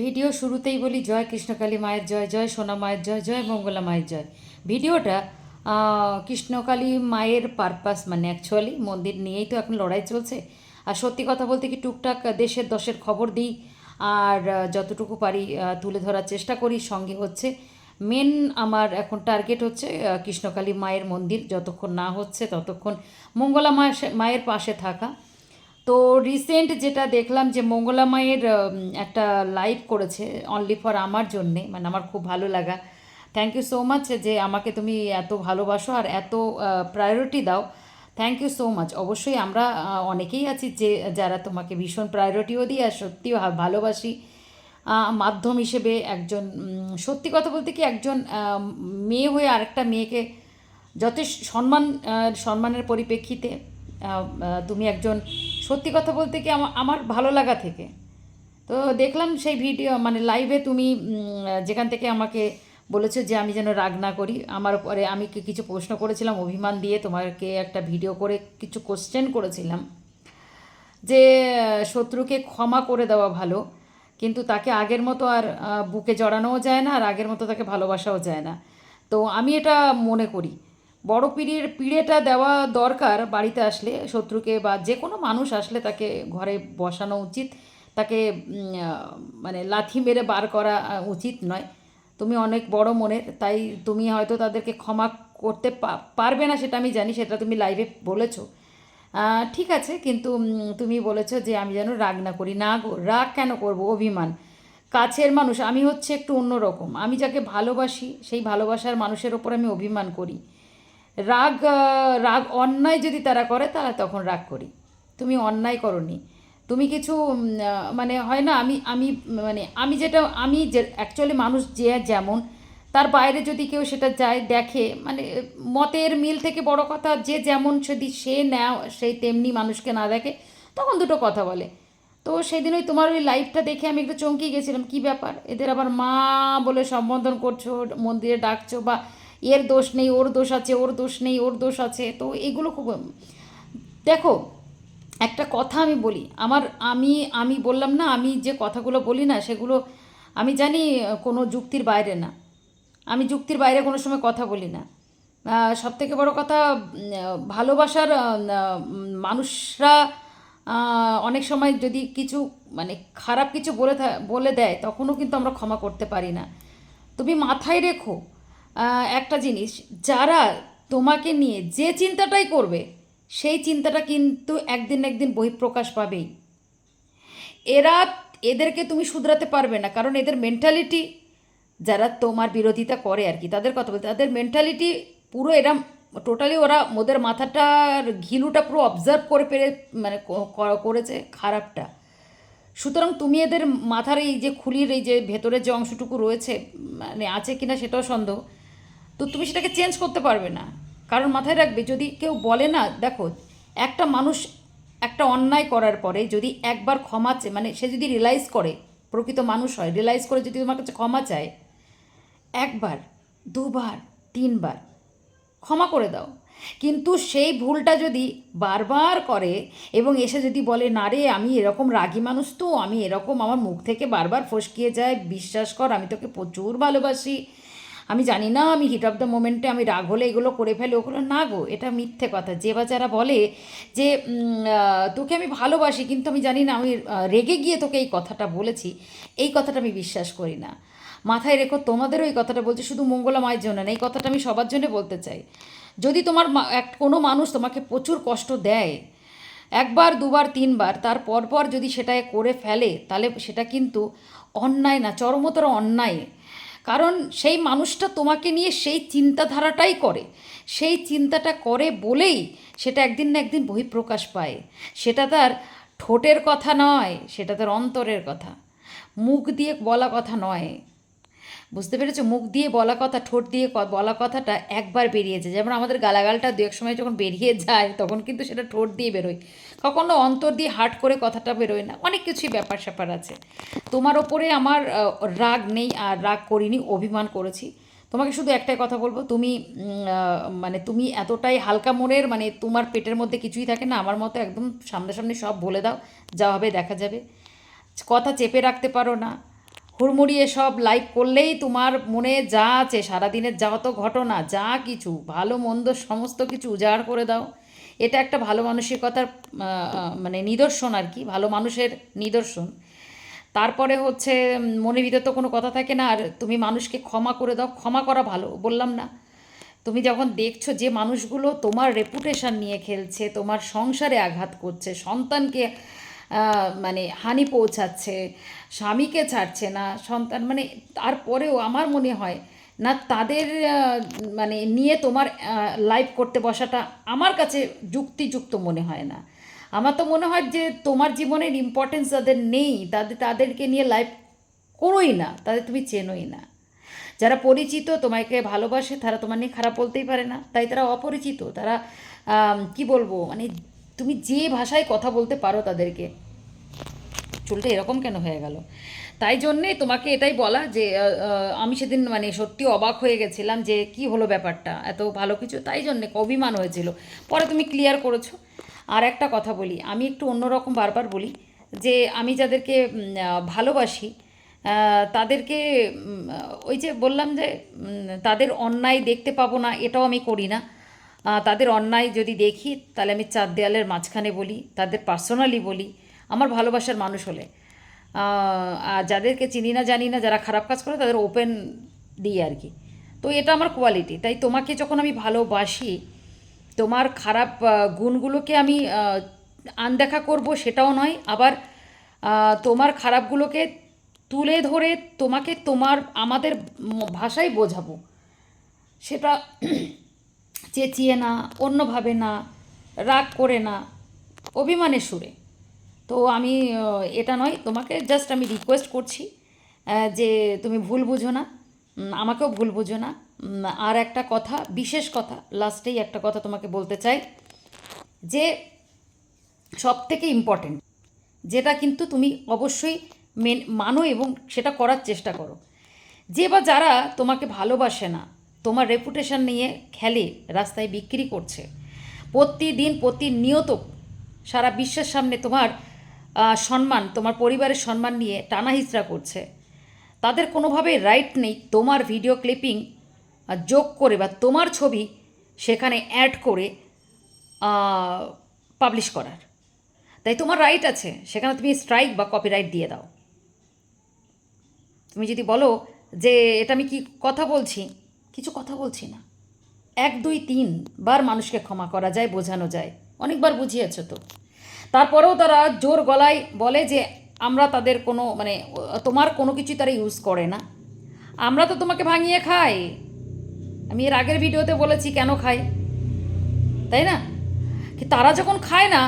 Video শুরুতেই বলি, জয় কৃষ্ণকালী মায়ের জয় জয় সোনা মায়ের জয় জয় মঙ্গলা মায়ের জয়। ভিডিওটা কৃষ্ণকালী মায়ের পারপাস মানে অ্যাকচুয়ালি মন্দির নিয়েই তো এখন লড়াই চলছে। আর সত্যি কথা বলতে কি, টুকটাক দেশের দশের খবর দিই, আর যতটুকু পারি তুলে ধরার চেষ্টা করি, সঙ্গে হচ্ছে মেন আমার এখন টার্গেট হচ্ছে কৃষ্ণকালী মায়ের মন্দির, যতক্ষণ না হচ্ছে ততক্ষণ মঙ্গলা মায়ের মায়ের পাশে থাকা। তো রিসেন্ট যেটা দেখলাম যে মঙ্গলা মায়ের একটা লাইভ করেছে অনলি ফর আমার জন্যে মানে আমার খুব ভালো লাগা। থ্যাংক ইউ সো মাচ যে আমাকে তুমি এত ভালোবাসো আর এত প্রায়োরিটি দাও। থ্যাংক ইউ সো মাচ অবশ্যই আমরা অনেকেই আছি যে যারা তোমাকে ভীষণ প্রায়োরিটিও দিই আর সত্যিও ভালোবাসি। মাধ্যম হিসেবে একজন সত্যি কথা বলতে কি একজন মেয়ে হয়ে আরেকটা মেয়েকে যথেষ্ট সম্মান সম্মানের পরিপ্রেক্ষিতে তুমি একজন সত্যি কথা বলতে কি আমার ভালো লাগা থেকে। তো দেখলাম সেই ভিডিও মানে লাইভে তুমি যেখান থেকে আমাকে বলেছ যে আমি যেন রাগ না করি, আমার পরে আমি কিছু প্রশ্ন করেছিলাম, অভিমান দিয়ে তোমাকে একটা ভিডিও করে কিছু কোশ্চেন করেছিলাম যে শত্রুকে ক্ষমা করে দেওয়া ভালো, কিন্তু তাকে আগের মতো আর বুকে জড়ানোও যায় না, আর আগের মতো তাকে ভালোবাসাও যায় না। তো আমি এটা মনে করি। বড় পিড়ির পিড়েটা দেওয়া দরকার বাড়িতে আসলে, শত্রুকে বা যে কোনো মানুষ আসলে তাকে ঘরে বসানো উচিত। তাকে মানে লাথি মেরে বার করা উচিত নয়। তুমি অনেক বড় মনের, তাই তুমি হয়তো তাদেরকে ক্ষমা করতে পারবে না সেটা আমি জানি, সেটা তুমি লাইভে বলেছ। ঠিক আছে, কিন্তু তুমি বলেছ যে আমি যেন রাগ না করি। না রাগ কেন করব? অভিমান। কাছের মানুষ, আমি হচ্ছে একটু অন্যরকম। আমি যাকে ভালোবাসি, সেই ভালোবাসার মানুষের ওপর আমি অভিমান করি। রাগ রাগ অন্যায় যদি তারা করে, তাহলে তখন রাগ করি। তুমি অন্যায় করনি। তুমি কিছু মানে হয় না, আমি আমি মানে আমি যেটা, আমি যে অ্যাকচুয়ালি মানুষ যে যেমন, তার বাইরে যদি কেউ সেটা যায়, দেখে মানে মতের মিল থেকে বড় কথা, যে যেমন যদি সে নেও সেই তেমনি মানুষকে না দেখে, তখন দুটো কথা বলে। তো সেদিন ওই তোমার ওই লাইভটা দেখে আমি একটু চমকে গেছিলাম। কি ব্যাপার? এদের আবার মা বলে সম্বোধন করছ মন্দিরে ডাকছো বা এর দোষ নেই, ওর দোষ আছে, ওর দোষ নেই, ওর দোষ আছে। তো এগুলো খুব, দেখো, একটা কথা আমি বলি, আমার আমি আমি বললাম না, আমি যে কথাগুলো বলি না, সেগুলো আমি জানি কোনো যুক্তির বাইরে না। আমি যুক্তির বাইরে কোনো সময় কথা বলি না। সব থেকে বড় কথা, ভালোবাসার মানুষরা অনেক সময় যদি কিছু মানে খারাপ কিছু বলে বলে দেয়, তখনও কিন্তু আমরা ক্ষমা করতে পারি না। তুমি মাথায় রেখো একটা জিনিস, যারা তোমাকে নিয়ে যে চিন্তাটাই করবে, সেই চিন্তাটা কিন্তু একদিন একদিন বহিঃপ্রকাশ পাবেই। এরা এদেরকে তুমি শুধরাতে পারবে না, কারণ এদের মেন্টালিটি যারা তোমার বিরোধিতা করে আর কি, তাদের কথা বলতে, তাদের মেন্টালিটি পুরো এরা টোটালি ওরা ওদের মাথাটার ঘিলুটা পুরো অবজার্ভ করে পেরে মানে করেছে খারাপটা। সুতরাং তুমি এদের মাথার এই যে খুলির এই যে ভেতরের যে অংশটুকু রয়েছে মানে আছে কিনা সেটাও সন্দেহ। তো তুমি সেটাকে চেঞ্জ করতে পারবে না। কারণ মাথায় রাখবে, যদি কেউ বলে না, দেখো, একটা মানুষ একটা অন্যায় করার পরে যদি একবার ক্ষমা চায় মানে সে যদি রিয়েলাইজ করে, প্রকৃত মানুষ হয় রিয়েলাইজ করে যদি তোমার কাছে ক্ষমা চায়, একবার, দুবার, তিনবার ক্ষমা করে দাও। কিন্তু সেই ভুলটা যদি বারবার করে এবং এসে যদি বলে, না রে, আমি এরকম রাগী মানুষ তো, আমি এরকম আমার মুখ থেকে বারবার ফসকিয়ে যায়, বিশ্বাস কর, আমি তোকে প্রচুর ভালোবাসি। আমি জানি না, আমি হিট অফ দ্য মোমেন্টে আমি রাগ হলে এগুলো করে ফেলে, ওগুলো না গো, এটা মিথ্যে কথা। যে বা যারা বলে যে তোকে আমি ভালোবাসি, কিন্তু আমি জানি না, আমি রেগে গিয়ে তোকে এই কথাটা বলেছি, এই কথাটা আমি বিশ্বাস করি না। মাথায় রেখো, তোমাদেরও এই কথাটা বলছি, শুধু মঙ্গলা মায়ের জন্য না, এই কথাটা আমি সবার জন্য বলতে চাই। যদি তোমার এক, কোনো মানুষ তোমাকে প্রচুর কষ্ট দেয়, একবার, দুবার, তিনবার, তার পরপর যদি সেটা করে ফেলে, তাহলে সেটা কিন্তু অন্যায় না, চরমতর অন্যায়। কারণ সেই মানুষটা তোমাকে নিয়ে সেই চিন্তাধারাটাই করে। সেই চিন্তাটা করে বলেই সেটা একদিন না একদিন বহিঃপ্রকাশ পায়। সেটা তার ঠোঁটের কথা নয়, সেটা তার অন্তরের কথা। মুখ দিয়ে বলা কথা নয়। বুঝতে পেরেছ? মুখ দিয়ে বলা কথা, ঠোঁট দিয়ে বলা কথাটা একবার বেরিয়ে যায়। যেমন আমাদের গালাগালটা দু এক সময় যখন বেরিয়ে যায়, তখন কিন্তু সেটা ঠোঁট দিয়ে বেরোয়। কখনো অন্তর দিয়ে হাট করে কথাটা বেরোয় না। অনেক কিছুই ব্যাপার স্যাপার আছে। তোমার ওপরে আমার রাগ নেই আর রাগ করিনি, অভিমান করেছি। তোমাকে শুধু একটাই কথা বলব, তুমি মানে তুমি এতটাই হালকা মনের মানে তোমার পেটের মধ্যে কিছুই থাকে না, আমার মতো একদম সামনাসামনি সব বলে দাও, যা হবে দেখা যাবে। কথা চেপে রাখতে পারো না। হুড়মুড়িয়ে সব লাইভ করলেই তোমার মনে যা আছে, সারাদিনের যা তো ঘটনা, যা কিছু, ভালো মন্দ সমস্ত কিছু উজাড় করে দাও। এটা একটা ভালো মানসিকতার মানে নিদর্শন আর কি, ভালো মানুষের নিদর্শন। তারপরে হচ্ছে মনের ভিতর তো কোনো কথা থাকে না, আর তুমি মানুষকে ক্ষমা করে দাও, ক্ষমা করা ভালো, বললাম না। তুমি যখন দেখছ যে মানুষগুলো তোমার রেপুটেশন নিয়ে খেলছে, তোমার সংসারে আঘাত করছে, সন্তানকে মানে হানি পৌঁছাচ্ছে, স্বামীকে ছাড়ছে না, সন্তান মানে তারপরেও আমার মনে হয় না তাদের মানে নিয়ে তোমার লাইভ করতে বসাটা আমার কাছে যুক্তিযুক্ত মনে হয় না। আমার তো মনে হয় যে তোমার জীবনের ইম্পর্টেন্স যাদের নেই, তাদের, তাদেরকে নিয়ে লাইভ করোই না, তাদের তুমি চেনোই না। যারা পরিচিত, তোমাকে ভালোবাসে, তারা তোমার নিয়ে খারাপ বলতেই পারে না। তাই তারা অপরিচিত, তারা কি বলব মানে তুমি যে ভাষায় কথা বলতে পারো তাদেরকে, চুলটা এরকম কেন হয়ে গেল? তাই জন্যে তোমাকে এটাই বলা যে আমি সেদিন মানে সত্যি অবাক হয়ে গেছিলাম যে কি হলো ব্যাপারটা, এত ভালো কিছু। তাই জন্যে অভিমান হয়েছিল। পরে তুমি ক্লিয়ার করেছ। আর একটা কথা বলি, আমি একটু অন্যরকম বারবার বলি যে, আমি যাদেরকে ভালোবাসি তাদেরকে ওই যে বললাম যে তাদের অন্যায় দেখতে পাবো না, এটাও আমি করি না। তাদের অন্যায় যদি দেখি, তাহলে আমি চার দেয়ালের মাঝখানে বলি, তাদের পার্সোনালি বলি, আমার ভালোবাসার মানুষ হলে। যাদেরকে চিনি না, জানি না, যারা খারাপ কাজ করে তাদের ওপেন দিই আর কি। তো এটা আমার কোয়ালিটি তাই তোমাকে যখন আমি ভালোবাসি, তোমার খারাপ গুণগুলোকে আমি আনদেখা করব সেটাও নয়, আবার তোমার খারাপগুলোকে তুলে ধরে তোমাকে তোমার, আমাদের ভাষায় বোঝাবো। সেটা চেঁচিয়ে না, অন্যভাবে না, রাগ করে না, অভিমানের সুরে। তো আমি এটা নয়, তোমাকে জাস্ট আমি রিকোয়েস্ট করছি যে তুমি ভুল বুঝো না আমাকেও ভুল বুঝো না আর একটা কথা, বিশেষ কথা লাস্টেই একটা কথা তোমাকে বলতে চাই, যে সব থেকে ইম্পর্টেন্ট যেটা কিন্তু তুমি অবশ্যই মেন, মানো এবং সেটা করার চেষ্টা করো। যে বা যারা তোমাকে ভালোবাসে না, তোমার রেপুটেশন নিয়ে খেলে, রাস্তায় বিক্রি করছে, প্রতিদিন প্রতিনিয়ত সারা বিশ্বের সামনে তোমার সম্মান, তোমার পরিবারের সম্মান নিয়ে টানা হিচড়া করছে। তাদের কোনোভাবেই রাইট নেই তোমার ভিডিও ক্লিপিং যোগ করে বা তোমার ছবি সেখানে অ্যাড করে পাবলিশ করার। তাই তোমার রাইট আছে, সেখানে তুমি স্ট্রাইক বা কপিরাইট দিয়ে দাও। তুমি যদি বলো যে এটা আমি কি কথা বলছি, কিছু কথা বলছি না। এক, দুই তিন বার মানুষকে ক্ষমা করা যায়, বোঝানো যায়। অনেকবার বুঝিয়েছ তো। তারপরেও তারা জোর গলায় বলে যে, আমরা তাদের কোনো মানে তোমার কোনো কিছু তারা ইউজ করে না। আমরা তো তোমাকে ভাঙিয়ে খাই। আমি এর আগের ভিডিওতে বলেছি কেন খাই। তাই না? কি তারা যখন খায় না,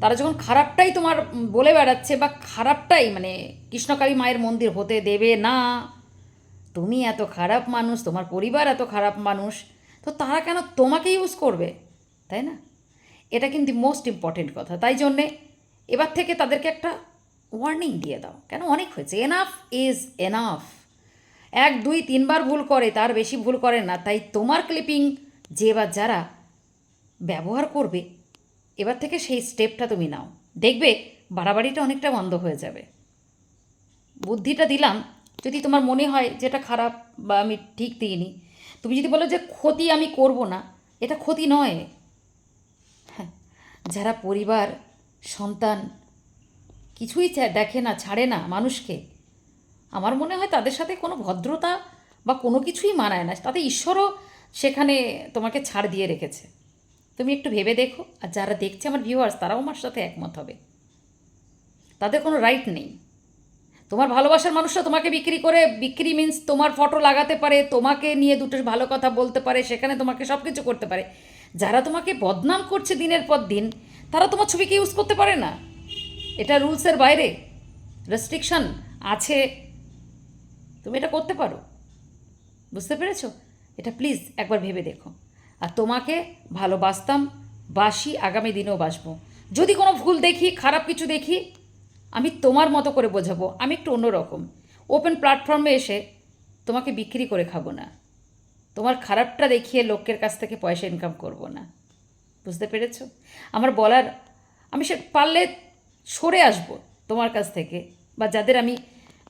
তারা যখন খারাপটাই তোমার বলে বেড়াচ্ছে বা খারাপটাই মানে কৃষ্ণকালী মায়ের মন্দির হতে দেবে না। তুমি এত খারাপ মানুষ, তোমার পরিবার এত খারাপ মানুষ, তো তারা কেন তোমাকে ইউজ করবে? তাই না? এটা কিন্তু মোস্ট ইম্পর্টেন্ট কথা। তাই জন্যে এবার থেকে তাদেরকে একটা ওয়ার্নিং দিয়ে দাও। কেন? অনেক হয়েছে। এনাফ ইজ এনাফ এক, দুই, তিনবার ভুল করে, তার বেশি ভুল করে না। তাই তোমার ক্লিপিং যে বা যারা ব্যবহার করবে, এবার থেকে সেই স্টেপটা তুমি নাও। দেখবে, বাড়াবাড়িটা অনেকটা বন্ধ হয়ে যাবে। বুদ্ধিটা দিলাম। যদি তোমার মনে হয় যে এটা খারাপ বা আমি ঠিক দিইনি, তুমি যদি বলো যে ক্ষতি আমি করব না, এটা ক্ষতি নয়। যারা পরিবার, সন্তান, কিছুই দেখে না, ছাড়ে না মানুষকে, আমার মনে হয় তাদের সাথে কোনো ভদ্রতা বা কোনো কিছুই মানায় না। তাতে ঈশ্বরও সেখানে তোমাকে ছাড় দিয়ে রেখেছে। তুমি একটু ভেবে দেখো, আর যারা দেখছে আমার ভিউয়ার্স তারাও আমার সাথে একমত হবে। তাদের কোনো রাইট নেই। তোমার ভালোবাসার মানুষরা তোমাকে বিক্রি করে, বিক্রি মিন্স তোমার ফটো লাগাতে পারে, তোমাকে নিয়ে দুটো ভালো কথা বলতে পারে, সেখানে তোমাকে সব কিছু করতে পারে। যারা তোমাকে বদনাম করছে দিনের পর দিন, তারা তোমার ছবিকে ইউজ করতে পারে না। এটা রুলসের বাইরে। রেস্ট্রিকশন আছে। তুমি এটা করতে পারো। বুঝতে পেরেছ? এটা প্লিজ একবার ভেবে দেখো। আর তোমাকে ভালোবাসতাম, বাসি আগামী দিনেও বাসবো। যদি কোনো ভুল দেখি, খারাপ কিছু দেখি, আমি তোমার মতো করে বোঝাবো। আমি একটু অন্যরকম। ওপেন প্ল্যাটফর্মে এসে তোমাকে বিক্রি করে খাব না। তোমার খারাপটা দেখিয়ে লোকের কাছ থেকে পয়সা ইনকাম করব না। বুঝতে পেরেছ? আমার বলার, আমি সে পারলে সরে আসব তোমার কাছ থেকে, বা যাদের আমি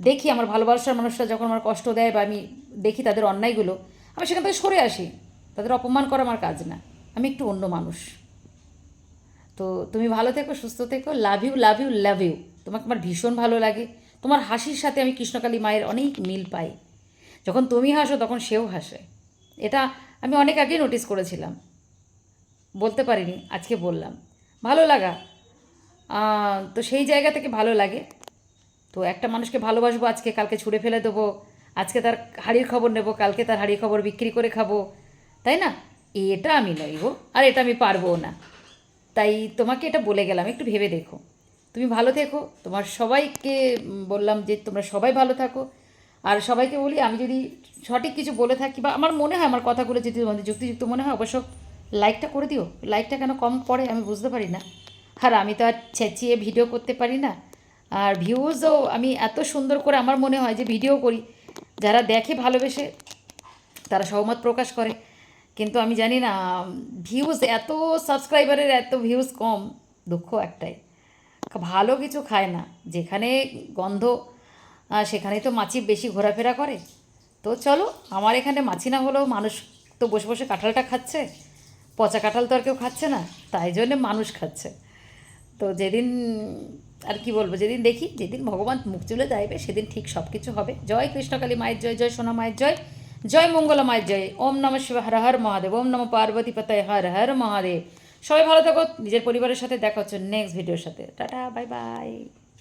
দেখি, আমার ভালোবাসার মানুষরা যখন আমার কষ্ট দেয় বা আমি দেখি তাদের অন্যায়গুলো, আমি সেখান থেকে সরে আসি। তাদের অপমান করা আমার কাজ না। আমি একটু অন্য মানুষ। তো তুমি ভালো থেকো, সুস্থ থেকো। Love you love you love you তোমাকে আমার ভীষণ ভালো লাগে। তোমার হাসির সাথে আমি কৃষ্ণকালী মায়ের অনেক মিল পাই। যখন তুমি হাসো, তখন সেও হাসে। এটা আমি অনেক আগে নোটিস করেছিলাম। বলতে পারিনি, আজকে বললাম। ভালো লাগা। তো সেই জায়গা থেকে ভালো লাগে। তো একটা মানুষকে ভালোবাসবো, আজকে কালকে ছুঁড়ে ফেলে দেবো, আজকে তার হাড়ির খবর নেব, কালকে তার হাড়ির খবর বিক্রি করে খাব, তাই না? এটা আমি নই গো, আর এটা আমি পারব না। তাই তোমাকে এটা বলে গেলাম, একটু ভেবে দেখো। তুমি ভালো থেকো, তোমার সবাইকে বললাম যে তোমরা সবাই ভালো থাকো আর সবাইকে বলি, আমি যদি সঠিক কিছু বলে থাকি বা আমার মনে হয় আমার কথাগুলো যদি তোমাদের যুক্তিযুক্ত মনে হয়, অবশ্য লাইকটা করে দিও। লাইকটা কেন কম পড়ে আমি বুঝতে পারি না। আর আমি তো আর চেঁচিয়ে ভিডিও করতে পারি না। আর ভিউজও আমি এত সুন্দর করে আমার মনে হয় যে ভিডিও করি। যারা দেখে ভালোবেসে, তারা সহমত প্রকাশ করে। কিন্তু আমি জানি না ভিউজ এত সাবস্ক্রাইবারের এত ভিউজ কম, দুঃখ একটাই। ভালো কিছু খায় না। যেখানে গন্ধ আহ, সেখানেই তো মাছি বেশি ঘোরাফেরা করে। তো চলো আমার এখানে মাছি না হলেও মানুষ তো বসে বসে কাঁঠালটা খাচ্ছে। পচা কাঁঠাল তো আর কেউ খাচ্ছে না তাই জন্যে মানুষ খাচ্ছে। তো যেদিন আর কি বলব যেদিন দেখি যেদিন ভগবান মুখ তুলে যাইবে সেদিন ঠিক সব কিছু হবে। জয় কৃষ্ণকালী মায়ের জয় জয় সোনা মায়ের জয় জয় মঙ্গলা মায়ের জয়। ওম নম শিব হর হর মহাদেব ওম নম পার্বতী পতায় হর হর মহাদেব। সবাই ভালো থাকো নিজের পরিবারের সাথে দেখা হচ্ছে নেক্সট ভিডিওর সাথে। Tata bye bye